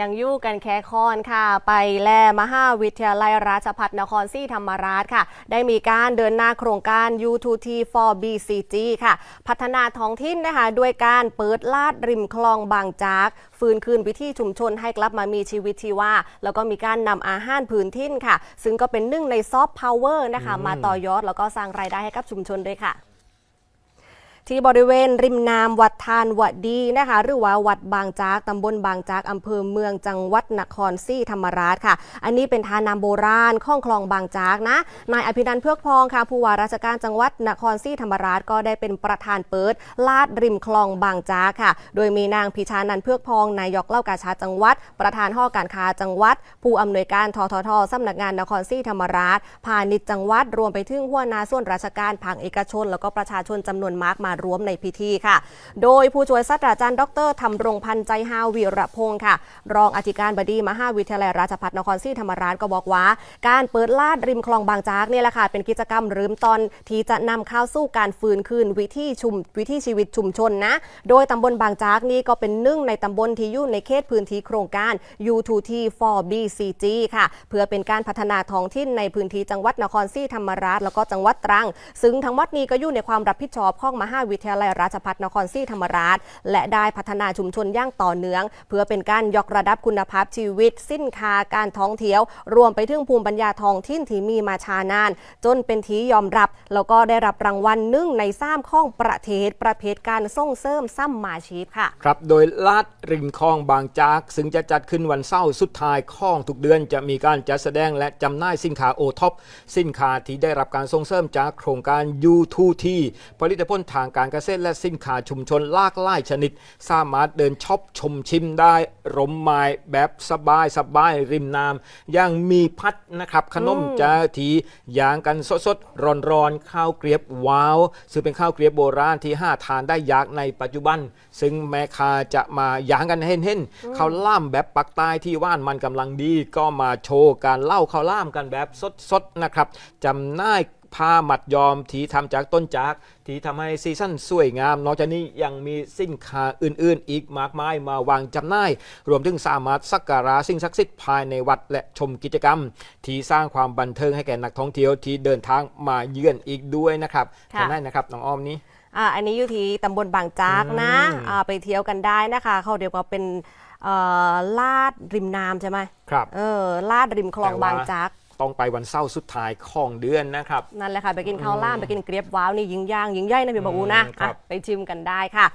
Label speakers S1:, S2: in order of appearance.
S1: ยังยู่กันแค่คอนค่ะ ไปแลมหาวิทยาลัยราชภัฏนครศรีธรรมราชค่ะ ได้มีการเดินหน้าโครงการ U2T for BCG ค่ะ พัฒนาท้องถิ่นนะคะด้วยการเปิดลาดริมคลองบางจาก ฟื้นคืนวิถีชุมชนให้กลับมามีชีวิตชีวาแล้วก็มีการนำอาหารพื้นถิ่นค่ะ ซึ่งก็เป็นหนึ่งในซอฟต์พาวเวอร์นะคะ มาต่อยอดแล้วก็สร้างรายได้ให้กับชุมชนด้วยค่ะ ที่บริเวณริมน้ำวัดทานวัดดีนะคะหรือว่าวัดบางจากตำบลบางจากอำเภอเมืองจังหวัดนครศรีธรรมราชค่ะ อันนี้เป็นทานน้ำโบราณข้องคลองบางจากนะนายอภินันท์เพือกพองค่ะผู้ว่าราชการจังหวัดนครศรีธรรมราชก็ได้เป็นประธานเปิด ลาดริมคลองบางจากค่ะ โดยมีนางพิชานันท์เพือกพองนายกเล่ากาชาจังหวัด ประธานห้อการค้าจังหวัด ผู้อำนวยการทททสำนักงานนครศรีธรรมราชพาณิชย์จังหวัดรวมไปถึงหัวหนาส่วนราชการภาคเอกชน แล้วก็ประชาชนจำนวนมากมารวมในพิธีค่ะ โดยผู้ช่วยศาสตราจารย์ดรธรรมรงพันธ์ใจฮาวีระพงศ์ค่ะ รองอธิการบดีมหาวิทยาลัยราชภัฏนครศรีธรรมราชก็บอกว่า การเปิดลาดริมคลองบางจากเนี่ยแหละค่ะเป็นกิจกรรมริมต้นที่จะนำเข้าสู่การฟื้นคืนวิถีชุมวิถีชีวิตชุมชนนะ โดยตำบลบางจากนี่ก็เป็นหนึ่งในตำบลที่อยู่ในเขตพื้นที่โครงการ U2T for BCG ค่ะ เพื่อเป็นการพัฒนาท้องถิ่นในพื้นที่จังหวัดนครศรีธรรมราช แล้วก็จังหวัดตรัง ซึ่งทั้งหมดนี้ก็อยู่ในความรับผิดชอบของมหาวิทยาลัยราชภัฏนครศรีธรรมราช และได้พัฒนาชุมชนย่างต่อเนื่อง เพื่อเป็นการยกระดับคุณภาพชีวิต สินค้าการท่องเที่ยว รวมไปถึงภูมิปัญญาท้องถิ่นที่มีมาชานาน จนเป็นที่ยอมรับ แล้วก็ได้รับรางวัลหนึ่งในสามข้องประเทศประเภทการส่งเสริมซ้ำมาชีพค่ะ
S2: ครับโดยลาดริมคลองบางจากซึ่งจะจัดขึ้นวันเสาร์สุดท้ายของทุกเดือนจะมีการจัดแสดงและจำหน่ายสินค้าโอท็อปสินค้าที่ได้รับการส่งเสริมจากโครงการ U2T ผลิตภัณฑ์ทางการเกษตรและสินค้าชุมชนลากหลายชนิด สามารถเดินช็อปชมชิมได้ร่มไม้แบบสบายสบายริมน้ำยังมีพัดนะครับขนมจะทีย่างกันสดๆร้อนๆข้าวเกรียบว้าว ซึ่งเป็นข้าวเกรียบโบราณที่หาทานได้ยากในปัจจุบัน ซึ่งแม่ค้าจะมาย่างกันเห็นๆข้าวล่ามแบบปักใต้ที่ว่านมันกำลังดีก็มาโชว์การเล่าข้าวล่ามกันแบบสดๆนะครับจำหน่าย ผ้าหมัดยอมที่ทำจากต้นจากที่ทำให้ซีซั่นสวยงาม นอกจากนี้ยังมีสินค้าอื่นๆ อีกมากมายมาวางจำหน่าย รวมถึงสามารถสักการะสิ่งศักดิ์สิทธิ์ภายในวัดและชมกิจกรรม ที่สร้างความบันเทิงให้แก่นักท่องเที่ยวที่เดินทางมาเยือนอีกด้วยนะครับ
S1: ค่ะ
S2: จำได้นะครับน้องอ้อมนี้
S1: อ่าอันนี้อยู่ที่ตำบลบางจากนะ
S2: อืม
S1: อ่าไปเที่ยวกันได้นะคะ เขาเรียกว่าเป็นเอ่อลาดริมน้ำใช่ไหม
S2: ครับ
S1: เออลาดริมคลอง
S2: แต่ว่า
S1: บางจาก
S2: ต้องไปวันเสาร์สุดท้ายของเดือนนะครับ
S1: นั่นแหละค่ะ ไปกินข้าวล่ามไปกินเกรียบว้าวนี่ยิงย่างยิงใหญ่นะพี่บอกอูนะ
S2: อืมครับ
S1: อะไปชิมกันได้ค่ะ